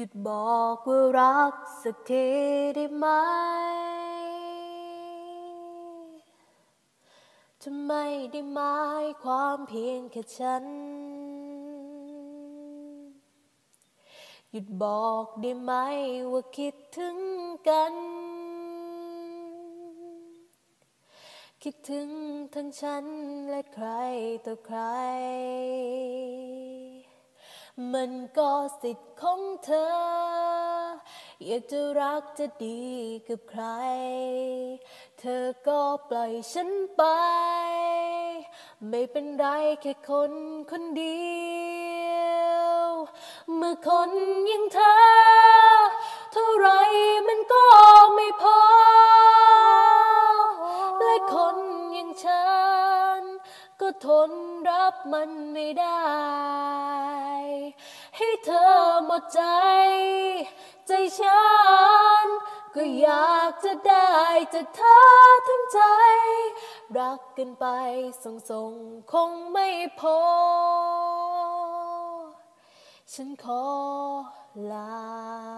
หยุดบอกว่ารักสักทีได้ไหม จะไม่ได้หมายความเพียงแค่ฉัน หยุดบอกได้ไหมว่าคิดถึงกัน คิดถึงทั้งฉันและใครต่อใคร มันก็สิทธิ์ของเธอ อยากจะรักจะดีกับใคร เธอก็ปล่อยฉันไป ไม่เป็นไรแค่คนคนเดียว เมื่อคนอยังเธอ ก็ทนรับมันไม่ได้ ให้เธอหมดใจ ใจฉัน ก็อยากจะได้จากเธอทั้งใจ รักกันไปส่งส่งคงไม่พอ ฉันขอลา